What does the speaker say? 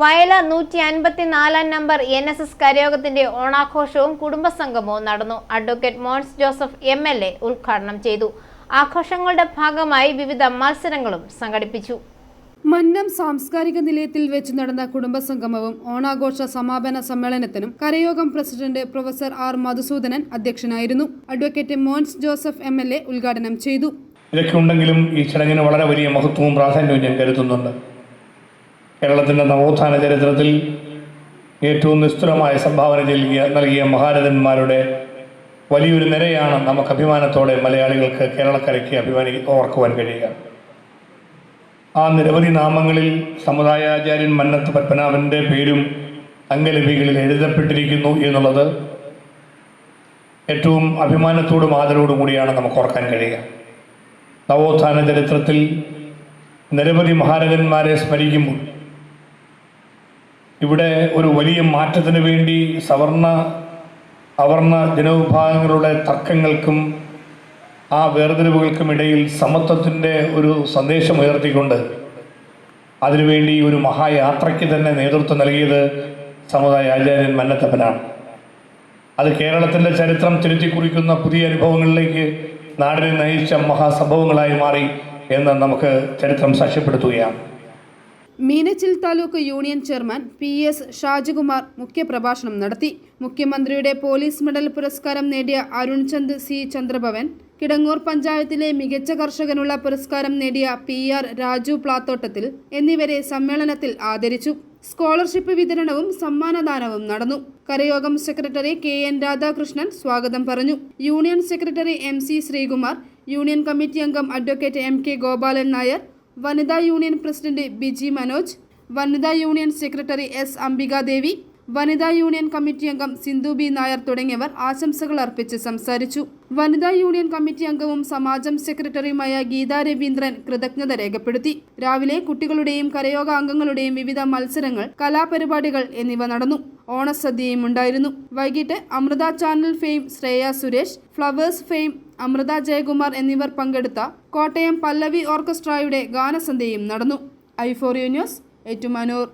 വയലാർ നൂറ്റി അൻപത്തിനാലാം number N S S കരയോഗത്തിന്റെ ഓണാഘോഷവും കുടുംബസംഗമവും നടന്നു. Advocate Mons Joseph M L A ഉദ്ഘാടനം ചെയ്തു. ആഘോഷങ്ങളുടെ ഭാഗമായി വിവിധ മത്സരങ്ങളും സംഘടിപ്പിച്ചു. മന്നം സാംസ്കാരിക നിലയത്തിൽ വെച്ച് നടന്ന കുടുംബസംഗമവും ഓണാഘോഷ സമാപന സമ്മേളനത്തിനും കരയോഗം പ്രസിഡന്റ് പ്രൊഫസർ ആർ മധുസൂദനൻ അധ്യക്ഷനായിരുന്നു. Advocate Mons Joseph M L A ഉദ്ഘാടനം ചെയ്തു. ഇതൊക്കെ ഉണ്ടെങ്കിലും ഈ ചടങ്ങിന് വളരെ വലിയ മഹത്വവും പ്രാധാന്യവും ഞാൻ കരുതുന്നുണ്ട്. കേരളത്തിന്റെ നവോത്ഥാന ചരിത്രത്തിൽ ഏറ്റവും നിസ്തുലമായ സംഭാവന നൽകിയ നൽകിയ മഹാരഥന്മാരുടെ വലിയൊരു നിരയാണ് നമുക്ക് അഭിമാനത്തോടെ മലയാളികൾക്ക് കേരളക്കരയ്ക്ക് അഭിമാനി ഓർക്കുവാൻ കഴിയുക. ആ നിരവധി നാമങ്ങളിൽ സമുദായാചാര്യൻ മന്നത്ത് പത്മനാഭന്റെ പേരും അംഗലിപികളിൽ എഴുതപ്പെട്ടിരിക്കുന്നു എന്നുള്ളത് ഏറ്റവും അഭിമാനത്തോടും ആദരവോടും കൂടിയാണ് നമുക്ക് ഓർക്കാൻ കഴിയുക. നവോത്ഥാന ചരിത്രത്തിൽ നിരവധി മഹാരഥന്മാരെ സ്മരിക്കുമ്പോൾ ഇവിടെ ഒരു വലിയ മാറ്റത്തിന് വേണ്ടി സവർണ അവർണ ജനവിഭാഗങ്ങളുടെ തർക്കങ്ങൾക്കും ആ വേർതിരിവുകൾക്കും ഇടയിൽ സമത്വത്തിന്റെ ഒരു സന്ദേശം ഉയർത്തിക്കൊണ്ട് അതിനുവേണ്ടി ഒരു മഹായാത്രയ്ക്ക് തന്നെ നേതൃത്വം നൽകിയത് സമുദായ ആചാര്യൻ മന്നത്തപ്പനാണ്. അത് കേരളത്തിന്റെ ചരിത്രം തിരുത്തി കുറിക്കുന്ന പുതിയ അനുഭവങ്ങളിലേക്ക് നാടിനെ നയിച്ച മഹാസംഭവങ്ങളായി മാറി എന്ന് നമുക്ക് ചരിത്രം സാക്ഷ്യപ്പെടുത്തുകയാണ്. Meenachil taluk union chairman P S Shajikumar മുഖ്യപ്രഭാഷണം നടത്തി. മുഖ്യമന്ത്രിയുടെ പോലീസ് മെഡൽ പുരസ്കാരം നേടിയ അരുൺചന്ദ് സി ചന്ദ്രഭവൻ കിടങ്ങൂർ പഞ്ചായത്തിലെ മികച്ച കർഷകനുള്ള പുരസ്കാരം നേടിയ പി ആർ രാജു പ്ലാത്തോട്ടത്തിൽ എന്നിവരെ സമ്മേളനത്തിൽ ആദരിച്ചു. സ്കോളർഷിപ്പ് വിതരണവും സമ്മാനദാനവും നടന്നു. കരയോഗം സെക്രട്ടറി കെ എൻ രാധാകൃഷ്ണൻ സ്വാഗതം പറഞ്ഞു. Union secretary M C Sreekumar union committee അംഗം advocate M K Gopalan Nair വനിതാ യൂണിയൻ പ്രസിഡന്റ് ബിജി മനോജ് വനിതാ യൂണിയൻ സെക്രട്ടറി എസ് അംബികാദേവി വനിതാ യൂണിയൻ കമ്മിറ്റി അംഗം സിന്ധു ബി നായർ തുടങ്ങിയവർ ആശംസകൾ അർപ്പിച്ച് സംസാരിച്ചു. വനിതാ യൂണിയൻ കമ്മിറ്റി അംഗവും സമാജം സെക്രട്ടറിയുമായ ഗീതാ രവീന്ദ്രൻ കൃതജ്ഞത രേഖപ്പെടുത്തി. രാവിലെ കുട്ടികളുടെയും കരയോഗ അംഗങ്ങളുടെയും വിവിധ മത്സരങ്ങൾ കലാപരിപാടികൾ എന്നിവ നടന്നു. ഓണസദ്യയും ഉണ്ടായിരുന്നു. വൈകിട്ട് Amrita channel fame Shreya Suresh Flowers fame Amrita Jayakumar എന്നിവർ പങ്കെടുത്ത കോട്ടയം പല്ലവി ഓർക്കസ്ട്രയുടെ ഗാനസന്ധ്യയും നടന്നു. ഐഫോറിയോ ന്യൂസ് ഏറ്റുമാനൂർ.